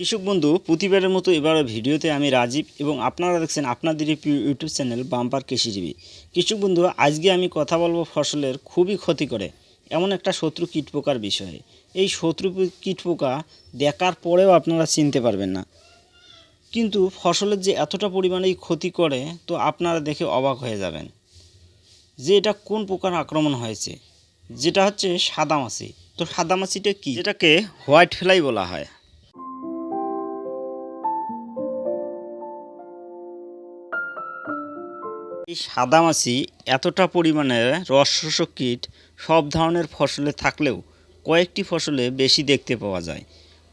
কৃষক বন্ধু, প্রতিবারের মতো এবারের ভিডিওতে আমি রাজীব এবং আপনারা দেখছেন আপনাদেরই প্রিয় ইউটিউব চ্যানেল বাম্পার কৃষিজীবী। কৃষক বন্ধু, আজকে আমি কথা বলব ফসলের খুবই ক্ষতি করে এমন একটা শত্রু কীটপোকার বিষয়ে। এই শত্রু কীটপোকা দেখার পরেও আপনারা চিনতে পারবেন না। কিন্তু ফসলের যে এতটা পরিমাণেই ক্ষতি করে, তো আপনারা দেখে অবাক হয়ে যাবেন যে এটা কোন পোকার আক্রমণ হয়েছে। যেটা হচ্ছে সাদামাছি তো সাদামাছিটা কি? যেটাকে হোয়াইট ফ্লাই বলা হয়। এই সাদামাছি এতটা পরিমাণে রস শোষক কীট সব ধরনের ফসলে থাকলেও কয়েকটি ফসলে বেশি দেখতে পাওয়া যায়।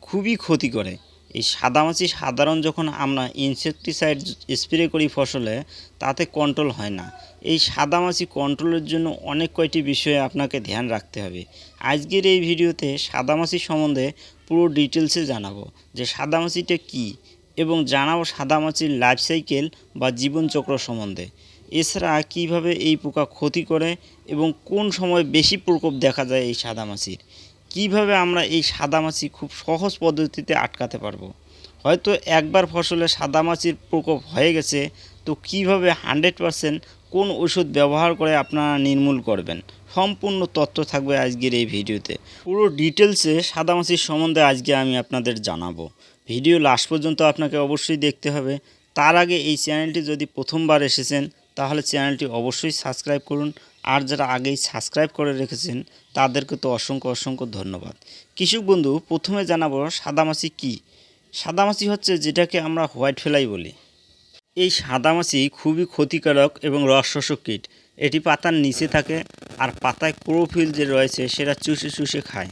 খুবই ক্ষতি করে। এই সাদামাছি সাধারণ যখন আমরা ইনসেকটিসাইড স্প্রে করি ফসলে, তাতে কন্ট্রোল হয় না। এই সাদামাছি কন্ট্রোলের জন্য অনেক কয়টি বিষয়ে আপনাকে ধ্যান রাখতে হবে। আজকের এই ভিডিওতে সাদামাছি সম্বন্ধে পুরো ডিটেলসে জানাব যে সাদামাছিটা কী এবং জানাব সাদামাছির লাইফ সাইকেল বা জীবনচক্র সম্বন্ধে। এছাড়া কীভাবে এই পোকা ক্ষতি করে এবং কোন সময় বেশি প্রকোপ দেখা যায় এই সাদামাছির কীভাবে আমরা এই সাদামাছি খুব সহজ পদ্ধতিতে আটকাতে পারব? হয়তো একবার ফসলে সাদামাছির প্রকোপ হয়ে গেছে, তো কীভাবে হান্ড্রেড পারসেন্ট কোন ওষুধ ব্যবহার করে আপনারা নির্মূল করবেন? সম্পূর্ণ তথ্য থাকবে আজকের এই ভিডিওতে। পুরো ডিটেলসে সাদামাছির সম্বন্ধে আজকে আমি আপনাদের জানাব। ভিডিও লাস্ট পর্যন্ত আপনাকে অবশ্যই দেখতে হবে। তার আগে এই চ্যানেলটি যদি প্রথমবার এসেছেন তাহলে চ্যানেলটি অবশ্যই সাবস্ক্রাইব করুন। আর যারা আগেই সাবস্ক্রাইব করে রেখেছেন, তাদেরকে তো অসংখ্য অসংখ্য ধন্যবাদ। কৃষক বন্ধু, প্রথমে জানাব সাদামাছি কী? সাদামাছি হচ্ছে যেটাকে আমরা হোয়াইট ফ্লাই বলি। এই সাদামাছি খুবই ক্ষতিকারক এবং রস শোষক কীট। এটি পাতার নিচে থাকে আর পাতায় ক্লোরোফিল যে রয়েছে, সেটা চুষে চুষে খায়।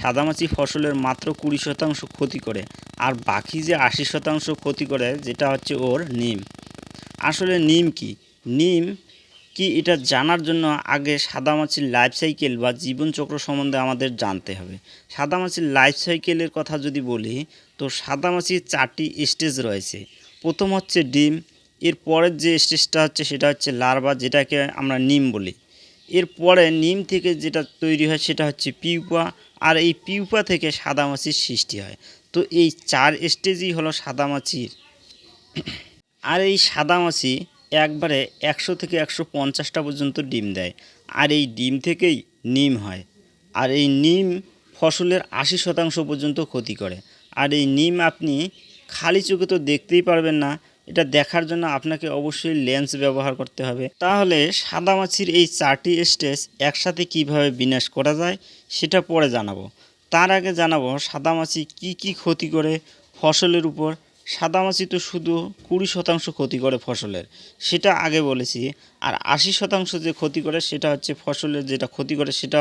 সাদামাছি ফসলের মাত্র কুড়ি শতাংশ ক্ষতি করে আর বাকি যে আশি শতাংশ ক্ষতি করে, যেটা হচ্ছে ওর নিম। আসলে নিম কি? নিম, কি এটা জানার জন্য আগে সাদামাছির লাইফ সাইকেল বা জীবনচক্র সম্বন্ধে আমাদের জানতে হবে। সাদামাছির লাইফ সাইকেলের কথা যদি বলি, তো সাদামাছির চারটি স্টেজ রয়েছে। প্রথম হচ্ছে ডিম, এর পরের যে স্টেজটা হচ্ছে সেটা হচ্ছে লার্ভা যেটাকে আমরা নিম বলি। এরপরে নিম থেকে যেটা তৈরি হয় সেটা হচ্ছে পিউপা, আর এই পিউপা থেকে সাদামাছির সৃষ্টি হয়। তো এই চার স্টেজই হলো সাদামাছির আর এই সাদামাছি একবারে একশো থেকে একশো পঞ্চাশটা পর্যন্ত ডিম দেয়। আর এই ডিম থেকেই নিম হয়। আর এই নিম ফসলের আশি শতাংশ পর্যন্ত ক্ষতি করে। আর এই নিম আপনি খালি চোখে তো দেখতেই পারবেন না। এটা দেখার জন্য আপনাকে অবশ্যই লেন্স ব্যবহার করতে হবে। তাহলে সাদামাছির এই চারটি স্টেজ একসাথে কীভাবে বিনাশ করা যায়, সেটা পরে জানাব। তার আগে জানাব সাদামাছি কি কি ক্ষতি করে ফসলের উপর সাদামাছি তো শুধু কুড়ি শতাংশ ক্ষতি করে ফসলের, সেটা আগে বলেছি। আর আশি শতাংশ যে ক্ষতি করে, সেটা হচ্ছে ফসলের যেটা ক্ষতি করে, সেটা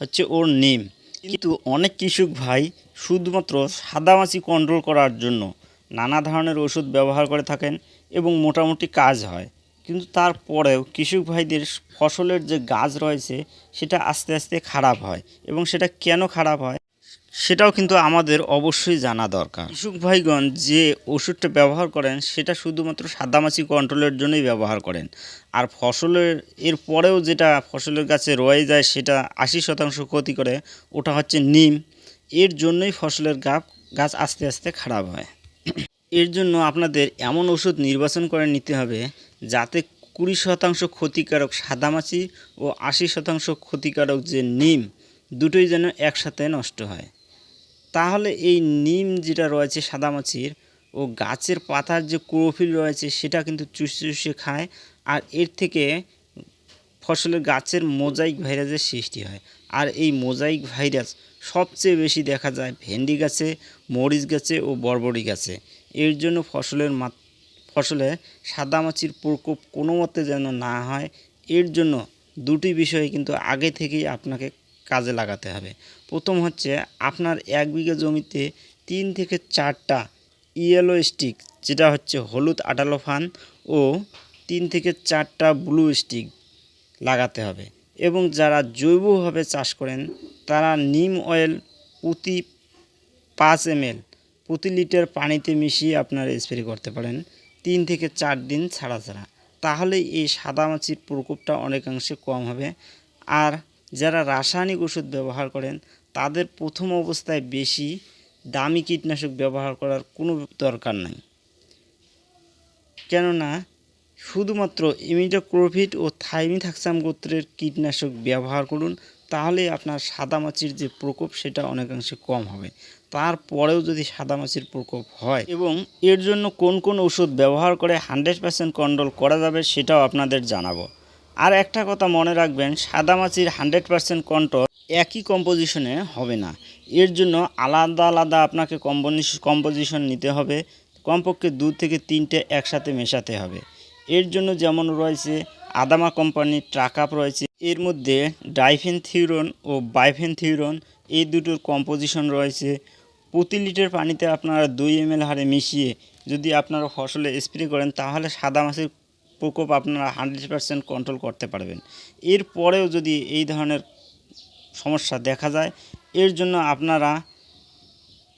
হচ্ছে ওর নিম। কিন্তু অনেক কৃষক ভাই শুধুমাত্র সাদামাছি কন্ট্রোল করার জন্য নানা ধরনের ওষুধ ব্যবহার করে থাকেন এবং মোটামুটি কাজ হয়। কিন্তু তারপরেও কৃষক ভাইদের ফসলের যে গাছ রয়েছে, সেটা আস্তে আস্তে খারাপ হয় এবং সেটা কেন খারাপ হয়? সেটাও কিন্তু আমাদের অবশ্যই জানা দরকার। কৃষক ভাইগণ যে ওষুধটা ব্যবহার করেন, সেটা শুধুমাত্র সাদামাছি কন্ট্রোলের জন্যই ব্যবহার করেন। আর ফসলের, এর পরেও যেটা ফসলের গাছে রয়ে যায়, সেটা আশি শতাংশ ক্ষতি করে, ওটা হচ্ছে নিম। এর জন্যই ফসলের গাছ গাছ আস্তে আস্তে খারাপ হয়। এর জন্য আপনাদের এমন ওষুধ নির্বাচন করে নিতে হবে, যাতে কুড়ি শতাংশ ক্ষতিকারক সাদামাছি ও আশি শতাংশ ক্ষতিকারক যে নিম, দুটোই যেন একসাথে নষ্ট হয়। তাহলে এই নিম যেটা রয়েছে সাদামাছির ও গাছের পাতার যে ক্লোরোফিল রয়েছে সেটা কিন্তু চুষে চুষে খায় আর এর থেকে ফসলের গাছের মোজাইক ভাইরাসের সৃষ্টি হয়। আর এই মোজাইক ভাইরাস সবচেয়ে বেশি দেখা যায় ভেন্ডি গাছে, মরিচ গাছে ও বরবরি গাছে। এর জন্য ফসলের মা ফসলে সাদামাছির প্রকোপ কোনো মতে যেন না হয়, এর জন্য দুটি বিষয় কিন্তু আগে থেকেই আপনাকে কাজে লাগাতে হবে। প্রথম হচ্ছে আপনার এক বিঘা জমিতে তিন থেকে চারটা ইয়েলো স্টিক যেটা হচ্ছে হলুদ আটালো ফান ও তিন থেকে চারটা ব্লু স্টিক লাগাতে হবে। এবং যারা জৈবভাবে চাষ করেন, তারা নিম অয়েল প্রতি পাঁচ এমএল প্রতি লিটার পানিতে মিশিয়ে আপনারা স্প্রে করতে পারেন। তিন থেকে চার দিন ছাড়া ছাড়া। তাহলে এই সাদামাছির প্রকোপটা অনেকাংশে কম হবে। আর যারা রাসায়নিক ওষুধ ব্যবহার করেন, তাদের প্রথম অবস্থায় বেশি দামি কীটনাশক ব্যবহার করার কোনো দরকার নাই। কেননা, শুধুমাত্র ইমিডাক্লোভিড ও থাইমিথাক্সাম গোত্রের কীটনাশক ব্যবহার করুন, তাহলে আপনার সাদামাছির যে প্রকোপ, সেটা অনেকাংশে কম হবে। তারপরেও যদি সাদামাছির প্রকোপ হয় এবং এর জন্য কোন কোন ওষুধ ব্যবহার করে হান্ড্রেড পার্সেন্ট কন্ট্রোল করা যাবে, সেটাও আপনাদের জানাব। আর একটা কথা মনে রাখবেন সাদা মাছির হান্ড্রেড পার্সেন্ট কন্ট্রোল একই কম্পোজিশনে হবে না। এর জন্য আলাদা আলাদা আপনাকে কম্পোজিশন নিতে হবে, কমপক্ষে দু থেকে তিনটে একসাথে মেশাতে হবে। এর জন্য যেমন রয়েছে আদামা কোম্পানির ট্রাকআপ রয়েছে, এর মধ্যে ডাইফেনথিউরন ও বাইফেন বাইফেনথিউরন এই দুটোর কম্পোজিশন রয়েছে। প্রতি লিটার পানিতে আপনারা দুই এম হারে মিশিয়ে যদি আপনারা ফসলে স্প্রে করেন, তাহলে সাদা মাছের প্রকোপ আপনারা হান্ড্রেড পার্সেন্ট কন্ট্রোল করতে পারবেন। এরপরেও যদি এই ধরনের সমস্যা দেখা যায়, এর জন্য আপনারা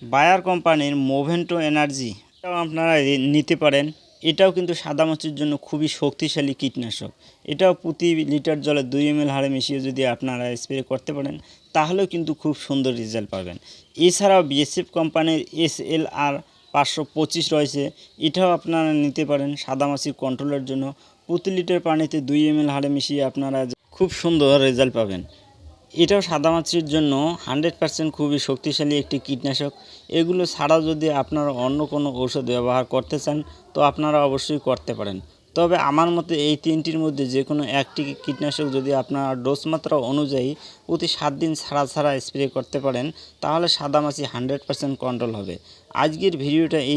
বায়ার কোম্পানির মোভেন্টো এনার্জি এটাও আপনারা নিতে পারেন। এটাও কিন্তু সাদা মাছির জন্য খুবই শক্তিশালী কীটনাশক। এটাও প্রতি লিটার জলে দুই এম হারে মিশিয়ে যদি আপনারা স্প্রে করতে পারেন, তাহলেও কিন্তু খুব সুন্দর রেজাল্ট পাবেন। এছাড়াও বিএসএফ কোম্পানির এস এল আর পাঁচশো পঁচিশ রয়েছে। এটাও আপনারা নিতে পারেন সাদামাছির কন্ট্রোলের জন্য। প্রতি লিটার পানিতে দুই এম হারে মিশিয়ে আপনারা খুব সুন্দর রেজাল্ট পাবেন। এটাও সাদামাছির জন্য হান্ড্রেড পারসেন্ট খুবই শক্তিশালী একটি কীটনাশক। এগুলো ছাড়াও যদি আপনারা অন্য কোনো ঔষধ ব্যবহার করতে চান, তো আপনারা অবশ্যই করতে পারেন। তবে আমার মতে এই তিনটির মধ্যে যে কোনো একটি কীটনাশক যদি আপনার ডোজ মাত্রা অনুযায়ী প্রতি সাত দিন ছাড়া ছাড়া স্প্রে করতে পারেন, তাহলে সাদামাছি হান্ড্রেড পার্সেন্ট কন্ট্রোল হবে। আজকের ভিডিওটা এই